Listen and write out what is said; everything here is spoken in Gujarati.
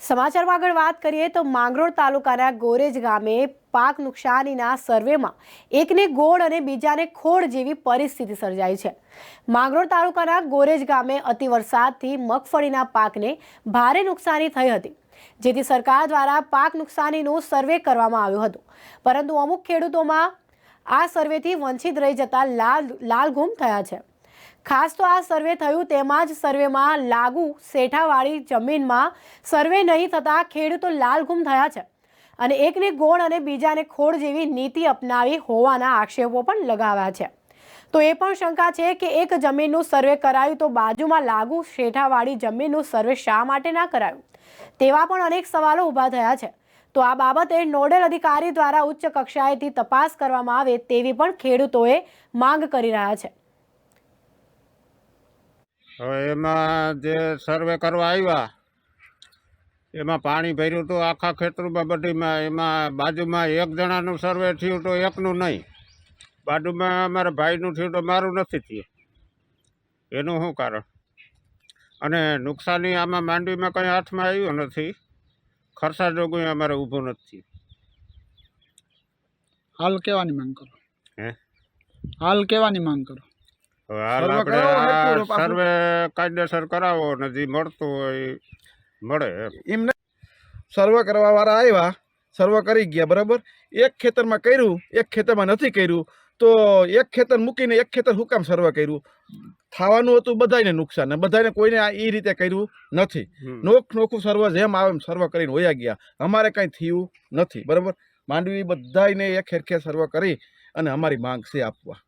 સમાચારમાં આગળ વાત કરીએ તો માંગરોળ તાલુકાના ગોરેજ ગામે પાક નુકસાનીના સર્વેમાં એકને ગોળ અને બીજાને ખોળ જેવી પરિસ્થિતિ સર્જાઈ છે. માંગરોળ તાલુકાના ગોરેજ ગામે અતિ વરસાદથી મગફળીના પાકને ભારે નુકસાની થઈ હતી, જેથી સરકાર દ્વારા પાક નુકસાનીનું સર્વે કરવામાં આવ્યું હતું. પરંતુ અમુક ખેડૂતોમાં આ સર્વેથી વંચિત રહી જતા લાલ લાલઘૂમ થયા છે. ખાસ તો આ સર્વે થયું તેમાં જ સર્વેમાં લાગુ શેઠાવાળી જમીનમાં સર્વે નહીં થતાં ખેડૂતો લાલઘૂમ થયા છે. અને એકને ગોળ અને બીજાને ખોળ જેવી નીતિ અપનાવી હોવાના આક્ષેપો પણ લગાવ્યા છે. તો એ પણ શંકા છે કે એક જમીનનું સર્વે કરાયું તો બાજુમાં લાગુ શેઠાવાળી જમીનનું સર્વે શા માટે ના કરાયું? તેવા પણ અનેક સવાલો ઊભા થયા છે. તો આ બાબતે નોડલ અધિકારી દ્વારા ઉચ્ચ કક્ષાએથી તપાસ કરવામાં આવે તેવી પણ ખેડૂતોએ માંગ કરી રહ્યા છે. હવે એમાં જે સર્વે કરવા આવ્યા એમાં પાણી ભર્યું હતું આખા ખેતરમાં બધીમાં એમાં બાજુમાં એક જણાનું સર્વે થયું તો એકનું નહીં. બાજુમાં અમારા ભાઈનું થયું તો મારું નથી થયું. એનું શું કારણ? અને નુકસાની આમાં માંડવીમાં કંઈ હાથમાં આવ્યું નથી. ખર્ચા જોગું અમારે ઊભું નથી હાલ કેવાની માંગ કરો? હે? હાલ કેવાની માંગ કરો? હાલ સર્વે આપણે કરાવો ને આ સર્વે કાયદેસર કરાવો ને જે મળતું હોય મળે એમ. એમને સર્વે કરવા વાળા આવ્યા સર્વે કરી ગયા બરાબર? એક ખેતરમાં કર્યું એક ખેતરમાં નથી કર્યું તો એક ખેતર મૂકીને એક ખેતર હું કામ સર્વે કર્યું? થવાનું હતું બધાને નુકસાન બધાને કોઈને એ રીતે કર્યું નથી. નોખ નોખું સર્વ જેમ આવે એમ સર્વ કરીને હોયા ગયા. અમારે કાંઈ થયું નથી બરાબર? માંડવી બધાને એક હેરખે સર્વ કરી અને અમારી માંગ છે આપવા.